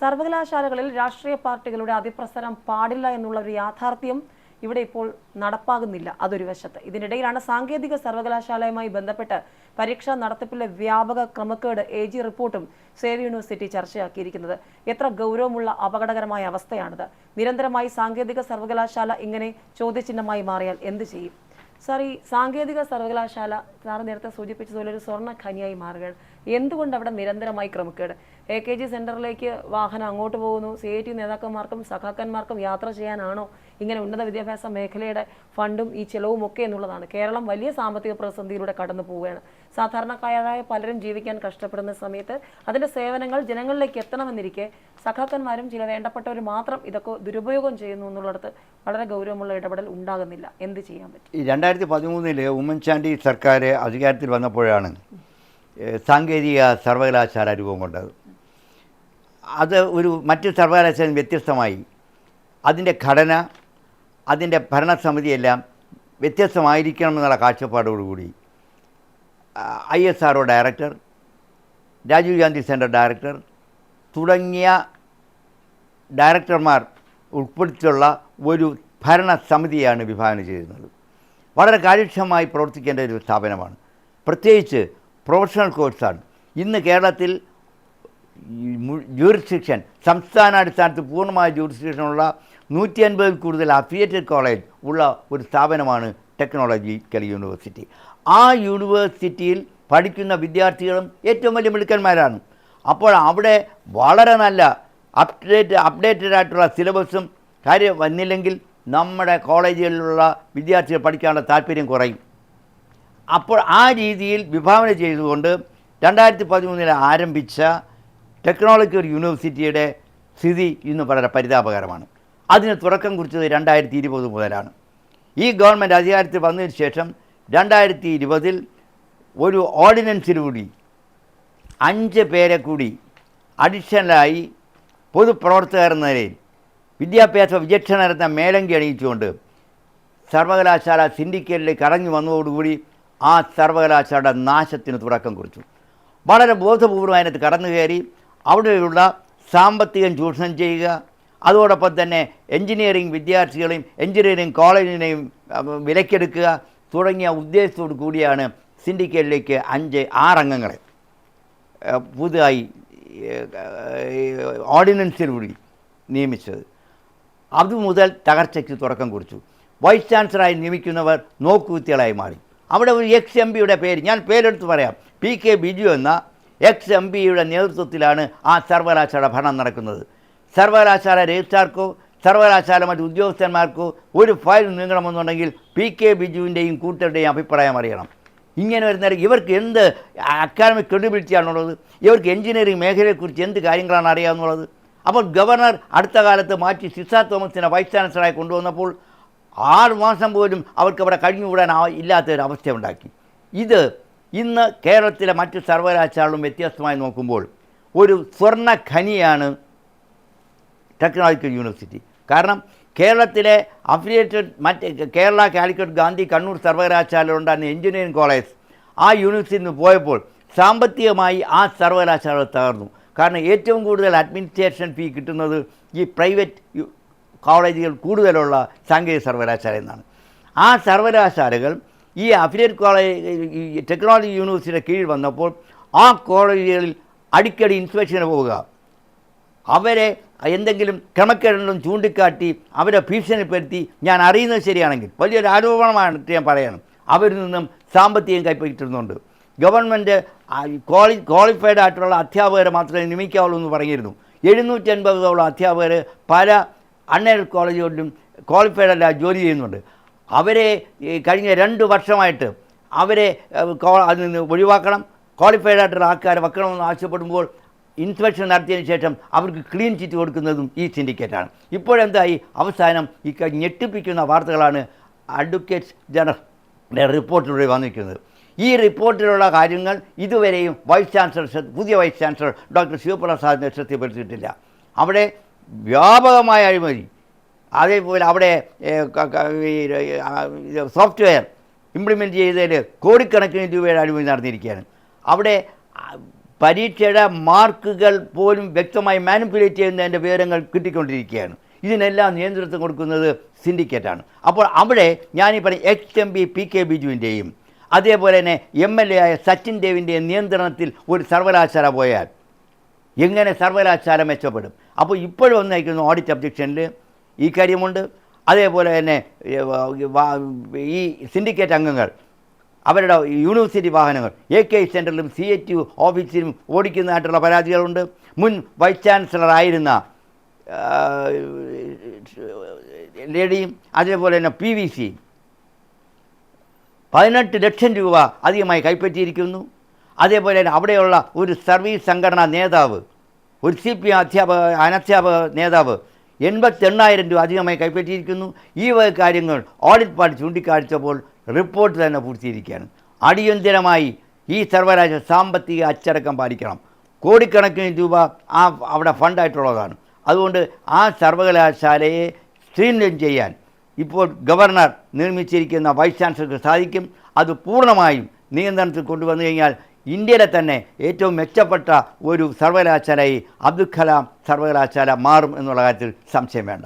സർവകലാശാലകളിൽ രാഷ്ട്രീയ പാർട്ടികളുടെ അതിപ്രസരം പാടില്ല എന്നുള്ള ഒരു യാഥാർത്ഥ്യം ഇവിടെ ഇപ്പോൾ നടപ്പാകുന്നില്ല. അതൊരു വശത്ത്. ഇതിനിടയിലാണ് സാങ്കേതിക സർവകലാശാലയുമായി ബന്ധപ്പെട്ട് പരീക്ഷാ നടത്തിപ്പിലെ വ്യാപക ക്രമക്കേട് എ ജി റിപ്പോർട്ടും സേവ് യൂണിവേഴ്സിറ്റി ചർച്ചയാക്കിയിരിക്കുന്നത്. എത്ര ഗൗരവമുള്ള അപകടകരമായ അവസ്ഥയാണിത്. നിരന്തരമായി സാങ്കേതിക സർവകലാശാല ഇങ്ങനെ ചോദ്യചിഹ്നമായി മാറിയാൽ എന്ത് ചെയ്യും? സാർ ഈ സാങ്കേതിക സർവകലാശാല സാർ നേരത്തെ സൂചിപ്പിച്ചതുപോലെ ഒരു സ്വർണ ഖനിയായി മാറുകയാണ്. എന്തുകൊണ്ട് അവിടെ നിരന്തരമായി ക്രമക്കേട്? എ കെ ജി സെന്ററിലേക്ക് വാഹനം അങ്ങോട്ട് പോകുന്നു. സി ഐ ടി നേതാക്കന്മാർക്കും സഖാക്കന്മാർക്കും യാത്ര ചെയ്യാനാണോ ഇങ്ങനെ ഉന്നത വിദ്യാഭ്യാസ മേഖലയുടെ ഫണ്ടും ഈ ചെലവും ഒക്കെ എന്നുള്ളതാണ്. കേരളം വലിയ സാമ്പത്തിക പ്രതിസന്ധിയിലൂടെ കടന്നു പോവുകയാണ്. സാധാരണക്കാരായ പലരും ജീവിക്കാൻ കഷ്ടപ്പെടുന്ന സമയത്ത് അതിന്റെ സേവനങ്ങൾ ജനങ്ങളിലേക്ക് എത്തണമെന്നിരിക്കെ സഖാക്കന്മാരും ചില വേണ്ടപ്പെട്ടവർ മാത്രം ഇതൊക്കെ ദുരുപയോഗം ചെയ്യുന്നു എന്നുള്ളിടത്ത് വളരെ ഗൗരവമുള്ള ഇടപെടൽ ഉണ്ടാകുന്നില്ല. എന്ത് ചെയ്യാൻ പറ്റും? ഈ രണ്ടായിരത്തി പതിമൂന്നിൽ ഉമ്മൻചാണ്ടി സർക്കാർ അധികാരത്തിൽ വന്നപ്പോഴാണ് സാങ്കേതിക സർവകലാശാല രൂപം കൊണ്ടത്. അത് ഒരു മറ്റ് സർവകലാശാല വ്യത്യസ്തമായി. അതിന്റെ ഘടന അതിന്റെ ഭരണസമിതിയെല്ലാം വ്യത്യസ്തമായിരിക്കണം എന്നുള്ള കാഴ്ചപ്പാടോടുകൂടി I S R director Rajiv Gandhi centre director തുടങ്ങിയ ഡയറക്ടർമാർ ഉൾപ്പെടുത്തിയുള്ള ഒരു ഭരണസമിതിയാണ് വിഭാവനം ചെയ്യുന്നത് വളരെ കാര്യക്ഷമമായി പ്രവർത്തിക്കേണ്ട ഒരു സ്ഥാപനമാണ്. പ്രത്യേകിച്ച് പ്രൊഫഷണൽ കോഴ്സാണ്. ഇന്ന് കേരളത്തിൽ ജൂറിസ്ഡിക്ഷൻ സംസ്ഥാനാടിസ്ഥാനത്ത് പൂർണമായ ജൂറിസ്ഡിക്ഷനുള്ള നൂറ്റി അൻപതിൽ കൂടുതൽ അഫിലിയേറ്റഡ് കോളേജ് ഉള്ള ഒരു സ്ഥാപനമാണ് ടെക്നോളജിക്കൽ യൂണിവേഴ്സിറ്റി. ആ യൂണിവേഴ്സിറ്റിയിൽ പഠിക്കുന്ന വിദ്യാർത്ഥികളും ഏറ്റവും വലിയ മിടുക്കന്മാരാണ്. അപ്പോൾ അവിടെ വളരെ നല്ല അപ്ഡേറ്റ് അപ്ഡേറ്റഡ് ആയിട്ടുള്ള സിലബസും കാര്യം വന്നില്ലെങ്കിൽ നമ്മുടെ കോളേജുകളിലുള്ള വിദ്യാർത്ഥികൾ പഠിക്കാനുള്ള താല്പര്യം കുറയും. അപ്പോൾ ആ രീതിയിൽ വിഭാവന ചെയ്തുകൊണ്ട് രണ്ടായിരത്തി പതിമൂന്നിൽ ആരംഭിച്ച ടെക്നോളജിക്കൽ യൂണിവേഴ്സിറ്റിയുടെ സ്ഥിതി ഇന്ന് വളരെ പരിതാപകരമാണ്. അതിന് തുടക്കം കുറിച്ചത് രണ്ടായിരത്തി ഇരുപത് മുതലാണ്. ഈ ഗവൺമെന്റ് അധികാരത്തിൽ വന്നതിന് ശേഷം രണ്ടായിരത്തി ഇരുപതിൽ ഒരു ഓർഡിനൻസിലൂടി അഞ്ച് പേരെ കൂടി അഡീഷണലായി പൊതുപ്രവർത്തകർ എന്ന നിലയിൽ വിദ്യാഭ്യാസ വിചക്ഷണരെന്ന മേലങ്കി അണിയിച്ചുകൊണ്ട് സർവകലാശാല സിൻഡിക്കേറ്റിലേക്ക് കടഞ്ഞു വന്നതോടുകൂടി ആ സർവകലാശാലയുടെ നാശത്തിന് തുടക്കം കുറിച്ചു. വളരെ ബോധപൂർവം അതിനകത്ത് കടന്നു കയറി അവിടെയുള്ള സാമ്പത്തികം ചൂഷണം ചെയ്യുക അതോടൊപ്പം തന്നെ എഞ്ചിനീയറിംഗ് വിദ്യാർത്ഥികളെയും എഞ്ചിനീയറിംഗ് കോളേജിനെയും വിലക്കെടുക്കുക തുടങ്ങിയ ഉദ്ദേശത്തോടു കൂടിയാണ് സിൻഡിക്കേറ്റിലേക്ക് അഞ്ച് ആറംഗങ്ങളെ. പുതുതായി ഓർഡിനൻസിലൂടി നിയമിച്ചത്. അതുമുതൽ തകർച്ചയ്ക്ക് തുടക്കം കുറിച്ചു. വൈസ് ചാൻസലറായി നിയമിക്കുന്നവർ നോക്കുകുത്തികളായി മാറി. അവിടെ ഒരു എക്സ് എം പിയുടെ പേര് ഞാൻ പേരെടുത്ത് പറയാം. പി കെ ബിജു എന്ന എക്സ് എം പിയുടെ നേതൃത്വത്തിലാണ് ആ സർവകലാശാല ഭരണം നടക്കുന്നത്. സർവകലാശാല രജിസ്ട്രാർക്കോ സർവകലാശാല മറ്റ് ഉദ്യോഗസ്ഥന്മാർക്കോ ഒരു ഫയൽ നീങ്ങണമെന്നുണ്ടെങ്കിൽ പി കെ ബിജുവിന്റെയും കൂട്ടരുടെയും അഭിപ്രായം അറിയണം. ഇങ്ങനെ വരുന്ന ഇവർക്ക് എന്ത് അക്കാഡമിക് ക്രെഡിബിലിറ്റിയാണുള്ളത് ഇവർക്ക് എഞ്ചിനീയറിംഗ് മേഖലയെക്കുറിച്ച് എന്ത് കാര്യങ്ങളാണ് അറിയാവുന്നുള്ളത് അപ്പോൾ ഗവർണർ അടുത്ത കാലത്ത് മാറ്റി സിസ തോമസിനെ വൈസ് ചാൻസലറായി കൊണ്ടുവന്നപ്പോൾ ആറ് മാസം പോലും അവർക്ക് അവിടെ കഴിഞ്ഞുകൂടാൻ ഇല്ലാത്തൊരു അവസ്ഥ ഉണ്ടാക്കി. ഇത് ഇന്ന് കേരളത്തിലെ മറ്റ് സർവകലാശാലകളും വ്യത്യസ്തമായി നോക്കുമ്പോൾ ഒരു സ്വർണ ഖനിയാണ് ടെക്നോളജിക്കൽ യൂണിവേഴ്സിറ്റി കാരണം കേരളത്തിലെ അഫിലിയേറ്റഡ് മറ്റ് കേരള കാലിക്കറ്റ് ഗാന്ധി കണ്ണൂർ സർവകലാശാല ഉണ്ടായിരുന്ന എഞ്ചിനീയറിംഗ് കോളേജ് ആ യൂണിവേഴ്സിറ്റിയിൽ നിന്ന് പോയപ്പോൾ സാമ്പത്തികമായി ആ സർവകലാശാല തകർന്നു. കാരണം ഏറ്റവും കൂടുതൽ അഡ്മിനിസ്ട്രേഷൻ ഫീ കിട്ടുന്നത് ഈ പ്രൈവറ്റ് കോളേജുകൾ കൂടുതലുള്ള സാങ്കേതിക സർവകലാശാല എന്നാണ്. ആ സർവകലാശാലകൾ ഈ അഫിലിയേറ്റ് കോളേജ് ടെക്നോളജി യൂണിവേഴ്സിറ്റിയുടെ കീഴിൽ വന്നപ്പോൾ ആ കോളേജുകളിൽ അടിക്കടി ഇൻസ്പെക്ഷന് പോവുക. അവരെ എന്തെങ്കിലും ക്രമക്കേടുകളും ചൂണ്ടിക്കാട്ടി അവരെ ഭീഷണിപ്പെടുത്തി ഞാൻ അറിയുന്നത് ശരിയാണെങ്കിൽ വലിയൊരു ആരോപണമാണ് ഞാൻ പറയണം. അവരിൽ നിന്നും സാമ്പത്തികം കൈപ്പറ്റുന്നുണ്ട് ഗവൺമെന്റ് ക്വാളി ക്വാളിഫൈഡ് ആയിട്ടുള്ള അധ്യാപകരെ മാത്രമേ നിയമിക്കാവുള്ളൂ എന്ന് പറഞ്ഞിരുന്നു. എഴുന്നൂറ്റി അൻപതോളം അധ്യാപകർ പല അൺഎയ്ഡഡ് കോളേജുകളിലും ക്വാളിഫൈഡ് അല്ല ജോലി ചെയ്യുന്നുണ്ട്. അവരെ കഴിഞ്ഞ രണ്ട് വർഷമായിട്ട് അവരെ അതിൽ നിന്ന് ഒഴിവാക്കണം. ക്വാളിഫൈഡ് ആയിട്ടുള്ള ആൾക്കാരെ വെക്കണമെന്ന് ആവശ്യപ്പെടുമ്പോൾ ഇൻസ്പെക്ഷൻ നടത്തിയതിന് ശേഷം അവർക്ക് ക്ലീൻ ചിറ്റ് കൊടുക്കുന്നതും ഈ സിൻഡിക്കേറ്റാണ്. ഇപ്പോഴെന്തായി? അവസാനം ഈ ഞെട്ടിപ്പിക്കുന്ന വാർത്തകളാണ് അഡ്വക്കേറ്റ്സ് ജനറൽ റിപ്പോർട്ടിലൂടെ വന്നിരിക്കുന്നത്. ഈ റിപ്പോർട്ടിലുള്ള കാര്യങ്ങൾ ഇതുവരെയും വൈസ് ചാൻസലർ പുതിയ വൈസ് ചാൻസലർ ഡോക്ടർ ശിവപ്രസാദിനെ ശ്രദ്ധപ്പെടുത്തിയിട്ടില്ല അവിടെ വ്യാപകമായ അഴിമതി. അതേപോലെ അവിടെ സോഫ്റ്റ്വെയർ ഇംപ്ലിമെന്റ് ചെയ്തതിൽ കോടിക്കണക്കിന് രൂപയുടെ അഴിമതി നടന്നിരിക്കുകയാണ്. അവിടെ പരീക്ഷയുടെ മാർക്കുകൾ പോലും വ്യക്തമായി മാനിപ്പുലേറ്റ് ചെയ്യുന്നതിന്റെ വിവരങ്ങൾ കിട്ടിക്കൊണ്ടിരിക്കുകയാണ്. ഇതിനെല്ലാം നേതൃത്വം കൊടുക്കുന്നത് സിൻഡിക്കേറ്റാണ് അപ്പോൾ അവിടെ ഞാനീ പറഞ്ഞ H M P P K ബിജുവിന്റെയും അതേപോലെ തന്നെ എം എൽ എ ആയ സച്ചിൻ ദേവിന്റെയും നിയന്ത്രണത്തിൽ ഒരു സർവകലാശാല പോയാൽ എങ്ങനെ സർവകലാശാല മെച്ചപ്പെടും? അപ്പോൾ ഇപ്പോഴും വന്നേക്കുന്ന ഓഡിറ്റ് അബ്ജക്ഷനിൽ ഈ കാര്യമുണ്ട്. അതേപോലെ തന്നെ ഈ സിൻഡിക്കേറ്റ് അംഗങ്ങൾ അവരുടെ യൂണിവേഴ്സിറ്റി വാഹനങ്ങൾ എ കെ സെന്ററിലും സി എച്ച് യു ഓഫീസിലും ഓടിക്കുന്നതായിട്ടുള്ള പരാതികളുണ്ട്. മുൻ വൈസ് ആ, ലേഡിയും അതേപോലെ തന്നെ പി വി സിയും പതിനെട്ട് ലക്ഷം രൂപ അധികമായി കൈപ്പറ്റിയിരിക്കുന്നു. അതേപോലെ തന്നെ അവിടെയുള്ള ഒരു സർവീസ് സംഘടനാ നേതാവ് ഒരു സി പി അധ്യാപക അനധ്യാപക നേതാവ് എൺപത്തെണ്ണായിരം രൂപ അധികമായി കൈപ്പറ്റിയിരിക്കുന്നു. ഈ വക കാര്യങ്ങൾ ഓഡിറ്റ് പാർട്ടി ചൂണ്ടിക്കാണിച്ചപ്പോൾ റിപ്പോർട്ട് തന്നെ പൂർത്തീകരിക്കുകയാണ്. അടിയന്തിരമായി ഈ സർവകലാശാല സാമ്പത്തിക അച്ചടക്കം പാലിക്കണം. കോടിക്കണക്കിന് രൂപ ആ അവിടെ ഫണ്ടായിട്ടുള്ളതാണ്. അതുകൊണ്ട് ആ സർവകലാശാലയെ സ്ട്രീംലൈൻ ചെയ്യാൻ ഇപ്പോൾ ഗവർണർ നിർമ്മിച്ചിരിക്കുന്ന വൈസ് ചാൻസലർക്ക് സാധിക്കും. അത് പൂർണമായും നിയന്ത്രണത്തിൽ കൊണ്ടുവന്നു കഴിഞ്ഞാൽ ഇന്ത്യയിലെ തന്നെ ഏറ്റവും മെച്ചപ്പെട്ട ഒരു സർവകലാശാലയായി അബ്ദുൽ കലാം സർവകലാശാല മാറും എന്നുള്ള കാര്യത്തിൽ സംശയം വേണ്ട.